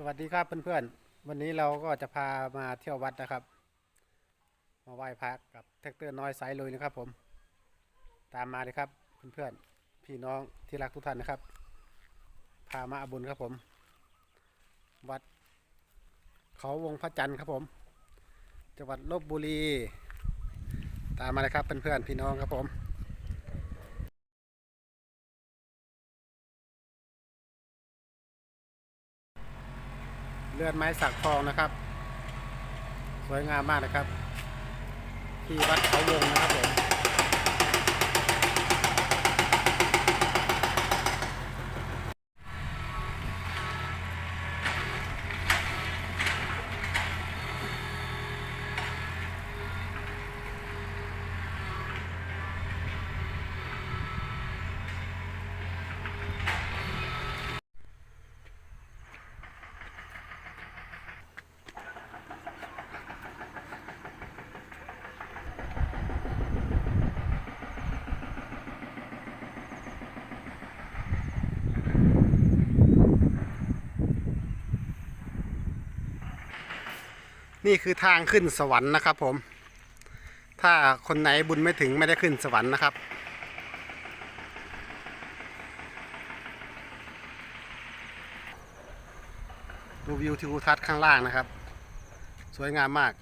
สวัสดีครับเพื่อนๆ วันนี้เราก็จะพามาเที่ยววัดนะครับ มาไหว้พระกับแท็กเตอร์น้อยสายลุยนะครับ ผม ตามมาเลยครับเพื่อนๆ พี่น้องที่รักทุกท่านนะครับ พามาอาบุญครับผม วัด เขาวงพระจันทร์ครับผม จังหวัดลบบุรี ตามมาเลยครับเพื่อนๆ พี่น้องครับผม เลือนไม้สักทองนะครับ สวยงามมากนะครับ ที่วัดเขาวงนะครับผม นี่คือทางขึ้นสวรรค์นะครับผม ถ้าคนไหนบุญไม่ถึงไม่ได้ขึ้นสวรรค์นะครับ ดูวิวทิวทัศน์ข้างล่างนะครับ สวยงามมาก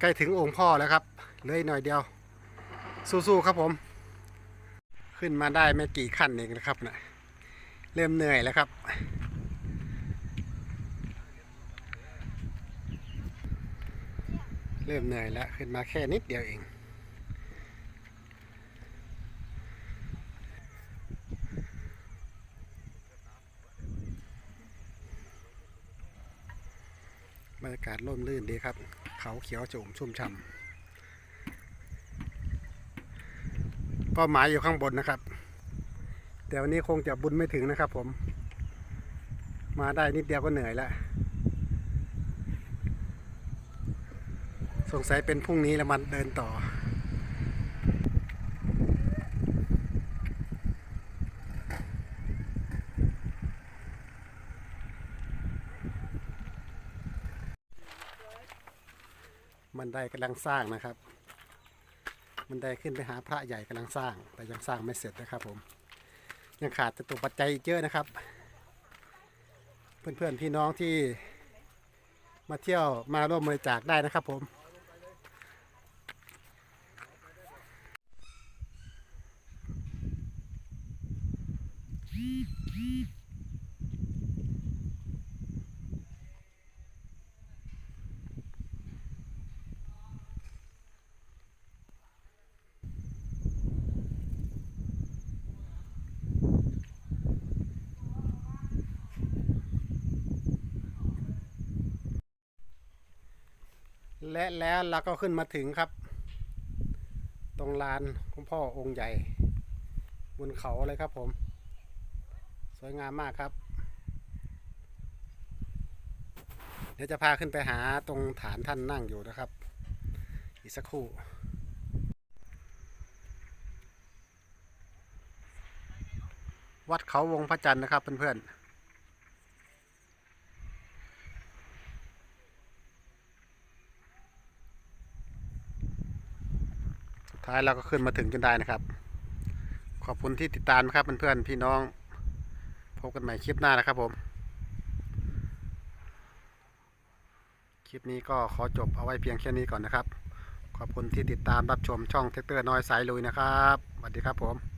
ใกล้ถึงองค์พ่อแล้วครับเหลยหน่อยเดียว สู้ๆครับผม ขึ้นมาได้ไม่กี่ขั้นเองนะครับนะเริ่มเหนื่อยแล้วครับ เริ่มเหนื่อยแล้วขึ้นมาแค่นิดเดียวเอง รรยากาศร่มรื่นดีครับ เขาเขียวโฉมชุ่มช่ำเป้าหมายอยู่ข้างบนนะครับ แต่วันนี้คงจะบุญไม่ถึงนะครับผม มาได้นิดเดียวก็เหนื่อยแล้ว สงสัยเป็นพรุ่งนี้แล้วมันเดินต่อ บันไดกำลังสร้างนะครับบันไดขึ้นไปหาพระใหญ่กำลังสร้าง แต่ยังสร้างไม่เสร็จนะครับผม ยังขาดจตุปัจจัยเยอะนะครับ เพื่อนๆพี่น้องที่มาเที่ยวมาร่วมบริจาคได้นะครับผม และแล้วเราก็ขึ้นมาถึงครับ ตรงลานของพ่อองค์ใหญ่ บนเขาเลยครับผม สวยงามมากครับ เดี๋ยวจะพาขึ้นไปหาตรงฐานท่านนั่งอยู่นะครับ อีกสักครู่วัดเขาวงพระจันทร์นะครับเพื่อนๆ ท้ายเราก็ขึ้นมาถึงจนได้นะครับ ขอบคุณที่ติดตามนะครับเพื่อนๆพี่น้องพบกันใหม่คลิปหน้านะครับผม คลิปนี้ก็ขอจบเอาไว้เพียงแค่นี้ก่อนนะครับ ขอบคุณที่ติดตามรับชมช่องเทคเตอร์น้อยสายลุยนะครับสวัสดีครับผม